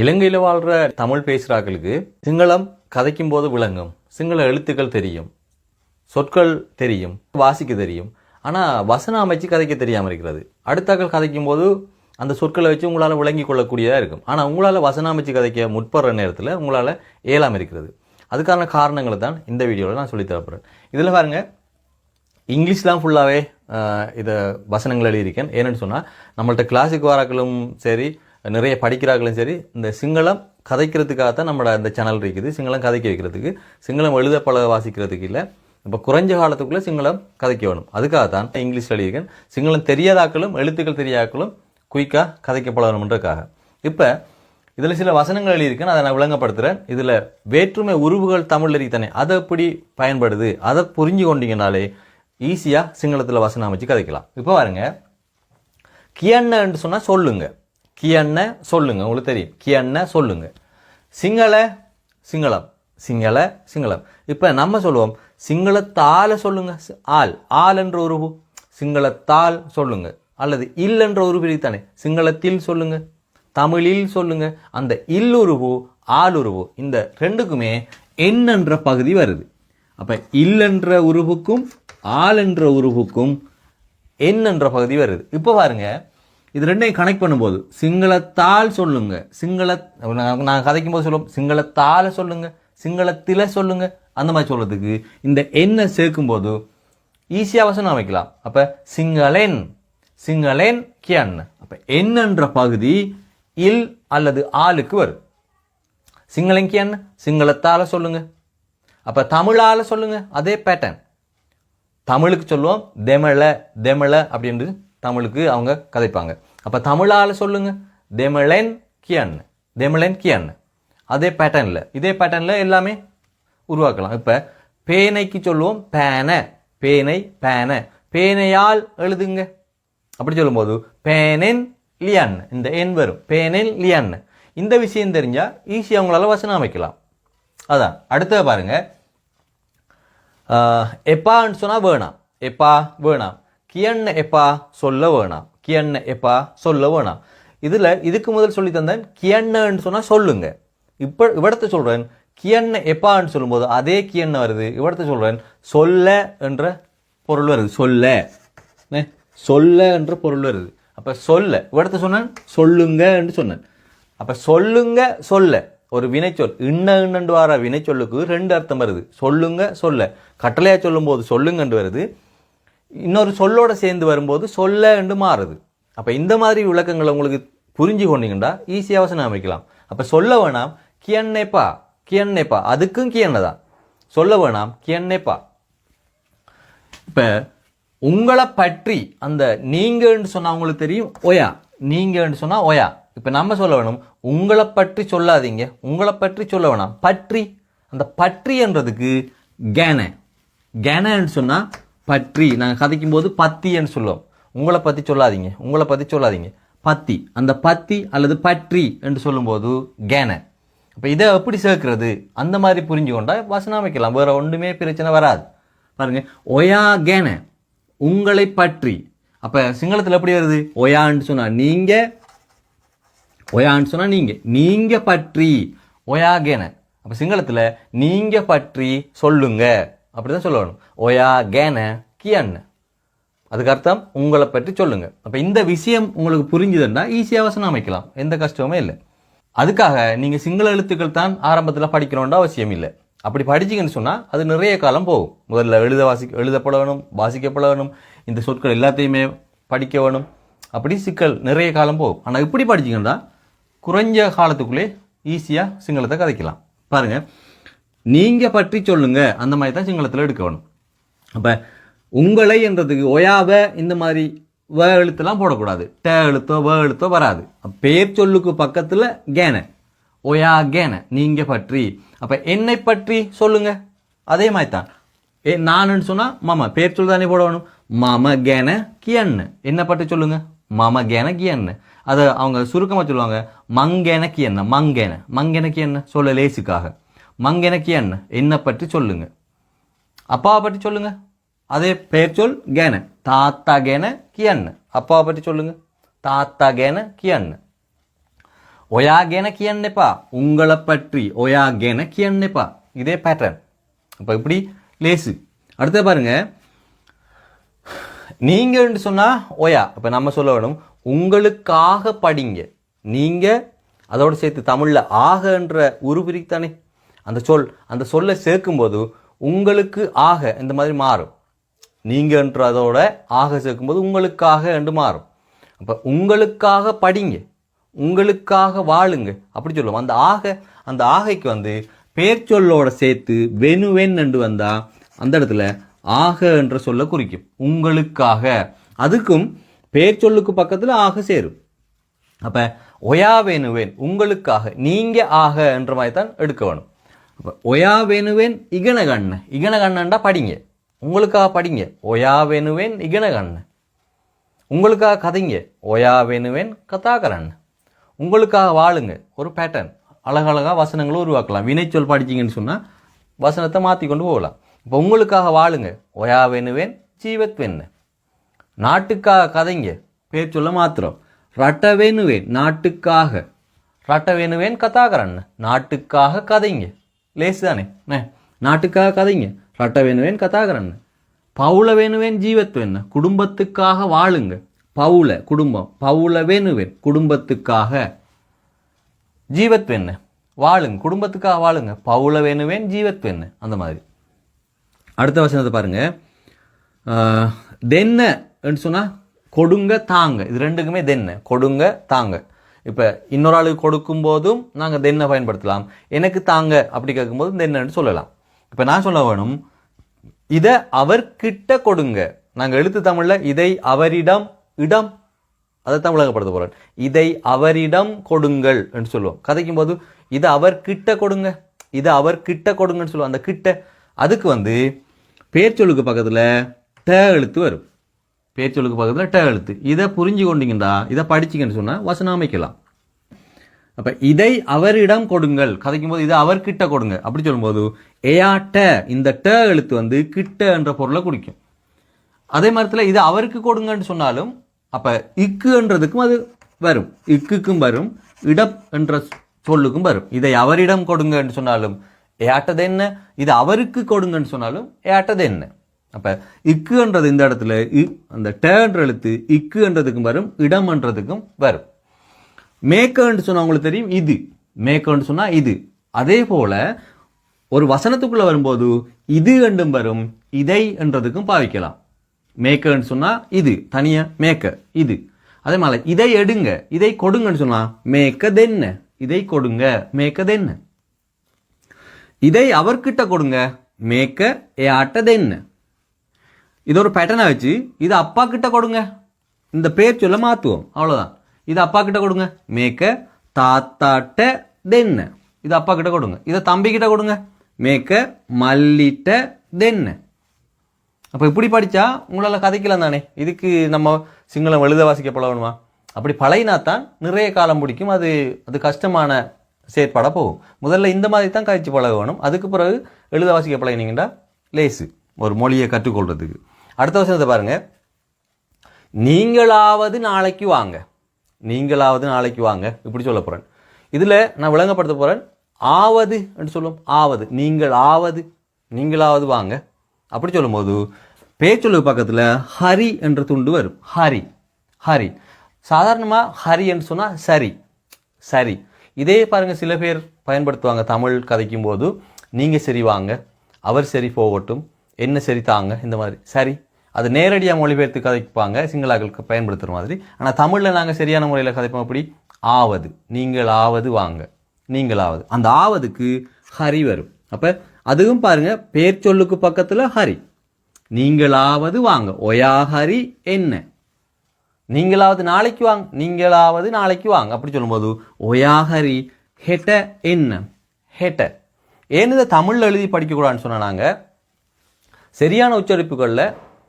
இலங்கையில் வாழ்கிற தமிழ் பேசுகிறாக்களுக்கு சிங்களம் கதைக்கும் போது விளங்கும். சிங்கள எழுத்துக்கள் தெரியும். சொற்கள் தெரியும். வாசிக்க தெரியும். ஆனால் வசனம் அமைச்சு கதைக்க தெரியாமல் இருக்கிறது. அடுத்தாக்கள் கதைக்கும் போது அந்த சொற்களை வச்சு உங்களால் விளங்கி கொள்ளக்கூடியதாக இருக்கும். ஆனால் உங்களால் வசனம் அமைச்சு கதைக்க முற்படுற நேரத்தில் உங்களால் இயலாமல் இருக்கிறது. அதுக்கான காரணங்களை தான் இந்த வீடியோவில் நான் சொல்லித் தரப்படுறேன் இதில் இங்கிலீஷ் இங்கிலீஷ்லாம் ஃபுல்லாகவே இதை வசனங்கள் எழுதியிருக்கேன். ஏன்னு சொன்னால் நம்மள்ட்ட கிளாசிக் வாராக்களும் சரி நிறைய படிக்கிறார்களும் சரி இந்த சிங்களம் கதைக்கிறதுக்காக தான் நம்மளோட இந்த சேனல் இருக்குது. சிங்களம் கதைக்க வைக்கிறதுக்கு. சிங்களம் எழுத பழக வாசிக்கிறதுக்கு இல்லை. இப்போ குறைஞ்ச காலத்துக்குள்ளே சிங்களம் கதைக்க வேணும். அதுக்காக தான் இங்கிலீஷ் எழுதியிருக்கேன் சிங்களம் தெரியாதாக்களும் எழுத்துக்கள் தெரியாக்களும் குயிக்காக கதைக்க பழகணுன்றக்காக இப்போ இதில் சில வசனங்கள் எழுதியிருக்கேன். அதை நான் விளங்கப்படுத்துகிறேன் இதில் வேற்றுமை உருவுகள் தமிழ் தானே. அதை எப்படி பயன்படுது? அதை புரிஞ்சு கொண்டீங்கனாலே ஈஸியாக சிங்களத்தில் வசனம் அமைச்சு கதைக்கலாம். இப்போ பாருங்கள் கியன்னு சொன்னால் சொல்லுங்கள் கியன்ன சொல்லுங்க உங்களுக்கு தெரியும். கியன்ன சொல்லுங்க. சிங்கள சிங்களம். சிங்கள சிங்களம். இப்போ நம்ம சொல்லுவோம் சிங்களத்தால சொல்லுங்க. ஆல் ஆல் என்ற உருவு சிங்களத்தால் சொல்லுங்க. அல்லது இல் என்ற உருவு தானே சிங்களத்தில் சொல்லுங்க. தமிழில் சொல்லுங்க. அந்த இல்லுருவு ஆளுருவு இந்த ரெண்டுக்குமே என் என்ற பகுதி வருது. அப்போ இல் என்ற உருவுக்கும் ஆள் என்ற உருவுக்கும் என் என்ற பகுதி வருது. இப்போ பாருங்கள் இது ரெண்டையும் கனெக்ட் பண்ணும்போது சிங்களத்தால் சொல்லுங்க. சிங்கள நான் கதைக்கும் போது சொல்லுவோம் சிங்களத்தால சொல்லுங்க சிங்களத்தில் சொல்லுங்க அந்த மாதிரி சொல்கிறதுக்கு இந்த எண்ணை சேர்க்கும்போது ஈஸியாக வசனம் அமைக்கலாம். அப்போ சிங்களென் சிங்களென் கியன். அப்போ என்னன்ற பகுதி இல் அல்லது ஆளுக்கு வரும். சிங்களன் கியன் சிங்களத்தால் சொல்லுங்க. அப்போ தமிழால் சொல்லுங்க அதே பேட்டர்ன் தமிழுக்கு சொல்லுவோம் தெமள தெமள அப்படின்றது தமிழுக்கு அவங்க கதைப்பாங்க. அப்போ தமிழால் சொல்லுங்க. தெமிழன் கியன். தெமிழன் கியன். அதே பேட்டர்னில் இதே பேட்டர்னில் எல்லாமே உருவாக்கலாம். இப்போ பேனைக்கு சொல்லுவோம் பேனை. பேனை பேனை. பேனையால் எழுதுங்க. அப்படி சொல்லும்போது பேனென் லியன். இந்த எண் வரும். பேனென் லியன். இந்த விஷயம் தெரிஞ்சால் ஈஸியாக அவங்களால வசனம் அமைக்கலாம். அதான். அடுத்தது பாருங்க. எப்பான்னு சொன்னால் வேணாம். எப்பா வேணாம். கியண்ண எப்பா சொல்ல வேணாம் கியண்ண எப்பா சொல்ல வேணாம் இதில் இதுக்கு முதல் சொல்லி தந்தேன் கியண்ணன்னு சொன்னால் சொல்லுங்க. இப்போ இவடத்தை சொல்கிறேன் கியண்ண எப்பான்னு சொல்லும்போது அதே கியண்ண வருது. இவடத்தை சொல்கிறேன் சொல்ல என்ற பொருள் வருது. சொல்ல. சொல்ல என்ற பொருள் வருது. அப்போ சொல்ல இவடத்தை சொன்னேன் சொல்லுங்க என்று சொன்னேன். அப்போ சொல்லுங்க சொல்ல. ஒரு வினைச்சொல் இன்ன இன்னண்டு வார வினைச்சொல்லுக்கு ரெண்டு அர்த்தம் வருது. சொல்லுங்க சொல்ல. கட்டளையாக சொல்லும்போது சொல்லுங்கன்று வருது. இன்னொரு சொல்லோட சேர்ந்து வரும்போது சொல்ல என்று மாறுது. அப்போ இந்த மாதிரி விளக்கங்களை உங்களுக்கு புரிஞ்சு கொண்டீங்கன்னா ஈஸியாக வசனம் அமைக்கலாம். அப்போ சொல்ல வேணாம் கியன்னேப்பா கியன்னேப்பா அதுக்கும் கியன்ன தான். சொல்ல வேணாம் கியன்னேப்பா இப்போ உங்களை பற்றி அந்த நீங்கன்னு சொன்னால் உங்களுக்கு தெரியும் ஒயா நீங்கன்னு சொன்னால் ஒயா இப்போ நம்ம சொல்ல வேணும் உங்களை பற்றி சொல்லாதீங்க. உங்களை பற்றி சொல்ல வேணாம். பற்றி. அந்த பற்றின்றதுக்கு கேன. கேனன்னு சொன்னால் பற்றி. நாங்கள் கதைக்கும் போது பத்தின்னு சொல்லுவோம். உங்களை பற்றி சொல்லாதீங்க. உங்களை பற்றி சொல்லாதீங்க. பத்தி. அந்த பத்தி அல்லது பற்றி என்று சொல்லும்போது கேன. இப்போ இதை எப்படி சேர்க்கிறது? அந்த மாதிரி புரிஞ்சு கொண்டால் வசனம் வேறு ஒன்றுமே பிரச்சனை வராது. பாருங்கள் ஒயா கேன. உங்களை பற்றி. அப்போ சிங்களத்தில் எப்படி வருது? ஒயான்னு சொன்னால் நீங்கள் ஒயான்னு சொன்னால் நீங்கள் நீங்கள் பற்றி. ஒயா கேன. அப்போ சிங்களத்தில் நீங்கள் பற்றி சொல்லுங்கள் அப்படி தான் சொல்லணும். ஒயா கேன கியன். அதுக்கு அர்த்தம் உங்களை பற்றி சொல்லுங்க. அப்போ இந்த விஷயம் உங்களுக்கு புரிஞ்சுதுன்னா ஈஸியாக வசனம் அமைக்கலாம். எந்த கஷ்டமுமே இல்லை. அதுக்காக நீங்கள் சிங்கள எழுத்துக்கள் தான் ஆரம்பத்தில் படிக்கணும்ன்ற அவசியம் இல்லை. அப்படி படிச்சிங்கன்னு சொன்னால் அது நிறைய காலம் போகும். முதல்ல எழுத வாசி எழுதப்பட வேணும் வாசிக்கப்பட வேணும் இந்த சொற்கள் எல்லாத்தையுமே படிக்க வேணும். அப்படி சிக்கல் நிறைய காலம் போகும். ஆனால் இப்படி படிச்சிங்கன்னா குறைஞ்ச காலத்துக்குள்ளே ஈஸியாக சிங்களத்தை கதைக்கலாம். பாருங்கள் நீங்கள் பற்றி சொல்லுங்க. அந்த மாதிரி தான் சிங்களத்தில் எடுக்க வேணும். உங்களை என்றதுக்கு ஒயாவ இந்த மாதிரி வ எழுத்துலாம் போடக்கூடாது. ட எழுத்தோ வ எழுத்தோ வராது. பேர் சொல்லுக்கு பக்கத்தில் கேன. ஒயா கேன. நீங்கள் பற்றி. அப்போ என்னை பற்றி சொல்லுங்க. அதே மாதிரி தான் ஏ நானுன்னு சொன்னால் மாமா பேர் சொல்லு தானே போடணும் மாம கேன கியன்னு. என்ன பற்றி சொல்லுங்க. மாம கேன கியன்னு. அதை அவங்க சுருக்கமாக சொல்லுவாங்க. மங்கேன கியன்ன. மங்கேன. மங்கேன கியன்ன. சொல்ல லேசுக்காக. மங்கேன கியன்ன என்ன? பற்றி சொல்லுங்க. அப்பாவை பற்றி சொல்லுங்க. அதே பெயர் சொல் கேன. தாத்தா கேன கியன்னு அப்பாவை பற்றி சொல்லுங்க. தாத்தா கேன கியன்னு ஒயாகேன கியன்னெப்பா உங்களை பற்றி ஒயா கேன கியன்னெப்பா இதே பேட்டர்ன் அப்போ இப்படி லேசு. அடுத்து பாருங்க. நீங்கன்னு சொன்னா ஒயா. இப்போ நம்ம சொல்ல வேணும். உங்களுக்காக படிங்க. நீங்க அதோட சேர்த்து தமிழ்ல ஆகன்ற உருபிரித்தானே அந்த சொல் அந்த சொல்லை சேர்க்கும்போது உங்களுக்கு ஆக இந்த மாதிரி மாறும். நீங்கன்றதோட ஆக சேர்க்கும்போது உங்களுக்காக என்று மாறும். அப்போ உங்களுக்காக படிங்க. உங்களுக்காக வாழுங்க. அப்படி சொல்லுவோம். அந்த ஆக அந்த ஆகைக்கு வந்து பேர் சொல்லோட சேர்த்து வெனுவென் என்று வந்தால் அந்த இடத்துல ஆக என்ற சொல்ல குறிக்கும். உங்களுக்காக. அதுக்கும் பேர் சொல்லுக்கு பக்கத்தில் ஆக சேரும். அப்போ ஒயா வேணுவேன் உங்களுக்காக நீங்கள் ஆக என்ற மாதிரி தான் எடுக்க வேணும். அப்போ ஒயா வேணுவேன் இகன கண்ணு. இகன கண்ணண்டா படிங்க. உங்களுக்காக படிங்க. ஒயா வேணுவேன் இகன கண்ணு. உங்களுக்காக கதைங்க. ஒயா வேணுவேன் கதாகரன். உங்களுக்காக வாழுங்க. ஒரு பேட்டர்ன் அழகழகா வசனங்களை உருவாக்கலாம். வினைச்சொல் படிச்சிங்கன்னு சொன்னால் வசனத்தை மாற்றி கொண்டு போகலாம். இப்போ உங்களுக்காக வாழுங்க. ஒயா வேணுவேன் ஜீவத் வெண்ண. நாட்டுக்காக கதைங்க. பேர் சொல்ல மாத்திரம். ரட்ட வேணுவேன் நாட்டுக்காக. ரட்ட வேணுவேன் கதாகரன். நாட்டுக்காக கதைங்க. லேசு தானே என்ன? நாட்டுக்காக கதைங்க ரட்ட வேணுவேன் கதாகரன் பவுல வேணுவேன் ஜீவத் வேண குடும்பத்துக்காக வாழுங்க பவுல குடும்பம் பவுல வேணுவேன் குடும்பத்துக்காக ஜீவத் என்ன வாழுங்க குடும்பத்துக்காக வாழுங்க பவுல வேணுவேன் ஜீவத் என்ன அந்த மாதிரி அடுத்த வசனத்தை பாருங்க தென்ன சொன்னால் கொடுங்க தாங்க இது ரெண்டுக்குமே தென்ன கொடுங்க தாங்க இப்போ இன்னொரு ஆளுக்கு கொடுக்கும் போதும் நாங்கள் தென்னை பயன்படுத்தலாம். எனக்கு தாங்க அப்படி கேட்கும்போது தென்னன்னு சொல்லலாம். இப்போ நான் சொல்ல வேணும் இதை அவர்கிட்ட கொடுங்க. நாங்கள் எழுத்து தமிழில் இதை அவரிடம் இடம் அதை தமிழகப்படுத்த போறேன் இதை அவரிடம் கொடுங்கள் என்று சொல்லுவோம். கதைக்கும் போது இதை அவர்கிட்ட கொடுங்க இதை அவர்கிட்ட கொடுங்கன்னு சொல்லுவோம். அந்த கிட்ட அதுக்கு வந்து பேர்ச்சொலுக்கு பக்கத்தில் ட எழுத்து வரும். பேர்ச்சொலுக்கு பக்கத்தில் ட எழுத்து. இதை புரிஞ்சு கொண்டீங்கடா இதை படிச்சிங்கன்னு சொன்னால் வசனம் அமைக்கலாம். அப்போ இதை அவரிடம் கொடுங்கள். கதைக்கும் போது இதை அவர்கிட்ட கொடுங்க அப்படி சொல்லும்போது ஏயாட்ட இந்த ட எழுத்து வந்து கிட்ட என்ற பொருளை குறிக்கும் அதே மரத்தில் இது அவருக்கு கொடுங்கன்னு சொன்னாலும் அப்ப இக்குன்றதுக்கும் அது வரும். இக்குக்கும் வரும். இடம் என்ற சொல்லுக்கும் வரும். இதை அவரிடம் கொடுங்கன்னு சொன்னாலும் ஏட்டது என்ன? இது அவருக்கு கொடுங்கன்னு சொன்னாலும் ஏட்டது என்ன? அப்போ இக்குன்றது இந்த இடத்துல இ அந்த டேன்ற எழுத்து இக்குன்றதுக்கும் வரும் இடம்ன்றதுக்கும் வரும். மேக்கர்ன்னு சொன்னவங்களுக்கு தெரியும்? இது. மேக்கன்னு சொன்னால் இது. அதே போல் ஒரு வசனத்துக்குள்ளே வரும்போது இது என்றும் வரும் இதை என்றதுக்கும் பாவிக்கலாம். மேக்கன்னு சொன்னால் இது. தனியாக மேக்க இது. அதே மாதிரி இதை எடுங்க இதை கொடுங்கன்னு சொன்னால் மேக்க தென்ன இதை கொடுங்க மேக்க தென்ன இதை அவர்கிட்ட கொடுங்க மேக்க ஏட்ட என்ன இது ஒரு பேட்டனாக வச்சு இதை அப்பா கிட்ட கொடுங்க. இந்த பேர் சொல்ல மாற்றுவோம் அவ்வளோதான் இது அப்பா கிட்ட கொடுங்க. மேக்க தாத்தாட்ட தென்ன. இது அப்பா கிட்ட கொடுங்க. இதை தம்பி கிட்ட கொடுங்க. மேக்க மல்லிட்ட தென்ன. அப்போ இப்படி படித்தா உங்களால் கதைக்கலாம் தானே? இதுக்கு நம்ம சிங்களம் எழுத வாசிக்க பழகணுமா? அப்படி பழையினா தான் நிறைய காலம் பிடிக்கும். அது அது கஷ்டமான செயற்பாடாக போகும். முதல்ல இந்த மாதிரி தான் கழிச்சு பழக வேணும் அதுக்கு பிறகு எழுத வாசிக்க பழகினீங்கன்னா லேசு. ஒரு மொழியை கற்றுக்கொள்றதுக்கு. அடுத்த வசனத்தை பாருங்கள் நீங்களாவது நாளைக்கு வாங்க. நீங்களாவது நாளைக்கு வாங்க. இப்படி சொல்ல போகிறேன் இதில் நான் விளங்கப்படுத்த போகிறேன் ஆவது என்று சொல்லும். ஆவது. நீங்கள் ஆவது நீங்களாவது வாங்க. அப்படி சொல்லும்போது பேச்சொல்லு பக்கத்தில் ஹரி என்ற துண்டு வரும். ஹரி ஹரி. சாதாரணமாக ஹரி என்று சொன்னால் சரி சரி. இதே பாருங்கள் சில பேர் பயன்படுத்துவாங்க தமிழ் கதைக்கும் போது நீங்கள் சரி வாங்க அவர் சரி போகட்டும் என்ன சரி தாங்க இந்த மாதிரி. சரி. அது நேரடியாக மொழிபெயர்த்து கதைப்பாங்க சிங்களாக்களுக்கு பயன்படுத்துகிற மாதிரி. ஆனால் தமிழில் நாங்கள் சரியான முறையில் கதைப்போம் அப்படி ஆவது நீங்கள் ஆவது வாங்க. நீங்களாவது அந்த ஆவதுக்கு ஹரி வரும். அப்போ அதுவும் பாருங்கள் பேர் சொல்லுக்கு பக்கத்தில் ஹரி. நீங்களாவது வாங்க. ஒயா ஹரி என்ன? நீங்களாவது நாளைக்கு வாங்க. நீங்களாவது நாளைக்கு வாங்க. அப்படி சொல்லும்போது ஒயா ஹரி ஹெட்ட என்ன? ஹெட்ட. ஏன்னு இதை தமிழில் எழுதி படிக்கக்கூடாதுன்னு சொன்னாங்க சரியான உச்சரிப்புகளில்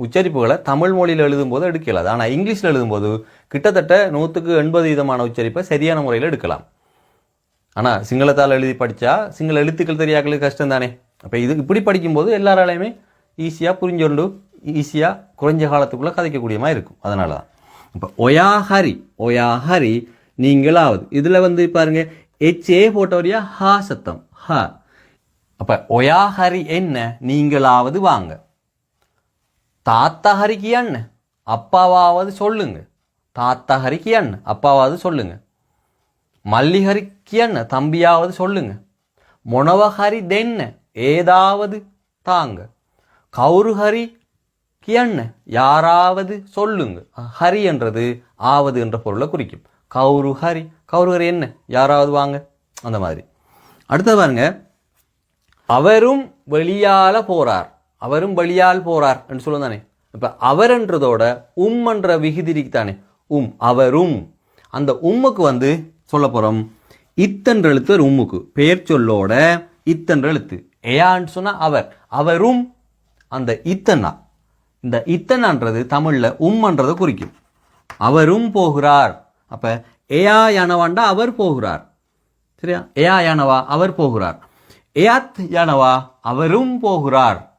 உச்சரிப்புகளை தமிழ் மொழியில் எழுதும்போது எடுக்கலாது ஆனால் இங்கிலீஷில் எழுதும்போது கிட்டத்தட்ட நூற்றுக்கு எண்பது விதமான உச்சரிப்பை சரியான முறையில் எடுக்கலாம். ஆனால் சிங்களத்தால் எழுதி படித்தா சிங்கள எழுத்துக்கள் தெரியாக்களுக்கு கஷ்டம் தானே அப்போ இது இப்படி படிக்கும்போது எல்லாராலையுமே ஈஸியாக புரிஞ்சொண்டு ஈஸியாக குறைஞ்ச காலத்துக்குள்ளே கதைக்கக்கூடிய மாதிரி இருக்கும். அதனால தான் இப்போ ஒயா ஹரி ஒயா ஹரி நீங்களாவது. இதில் வந்து பாருங்க ஹெச்ஏ போட்ட வழியா ஹா சத்தம். ஹ. அப்போ ஒயா ஹரி என்ன? நீங்களாவது வாங்க. தாத்தா ஹரி කියන්න அப்பாவாவது சொல்லுங்க தாத்தா ஹரி කියන්න அப்பாவாவது சொல்லுங்க மல்லி ஹரி කියන්න தம்பியாவது சொல்லுங்க මොනව හරි දෙන්න ஏதாவது தாங்க கவுரு ஹரி කියන්න யாராவது சொல்லுங்க ஹரி என்றது ஆவது என்ற பொருளை குறிக்கும் கவுரு ஹரி கவுரு ஹரி என்ன யாராவது வாங்க அந்த மாதிரி அடுத்தது பாருங்க அவரும் வெளியால போறார் அவரும் பலியால் போறார் என்று சொல்லுவோம் தானே இப்போ அவர்ன்றதோட உம் என்ற விகுதி தானே உம் அவரும். அந்த உம்முக்கு வந்து சொல்ல போகிறோம் இத்தன்ற எழுத்து ஒரு உம்முக்கு. பெயர் சொல்லோட இத்தன்ற எழுத்து ஏயான்னு சொன்னால் அவர். அவரும் அந்த இத்தனா இந்த இத்தனான்றது தமிழில் உம்ன்றதை குறிக்கும். அவரும் போகிறார். அப்போ ஏயா யானவாண்டா அவர் போகிறார். சரியா? ஏயா யானவா அவர் போகிறார். ஏயாத் யானவா அவரும் போகிறார்.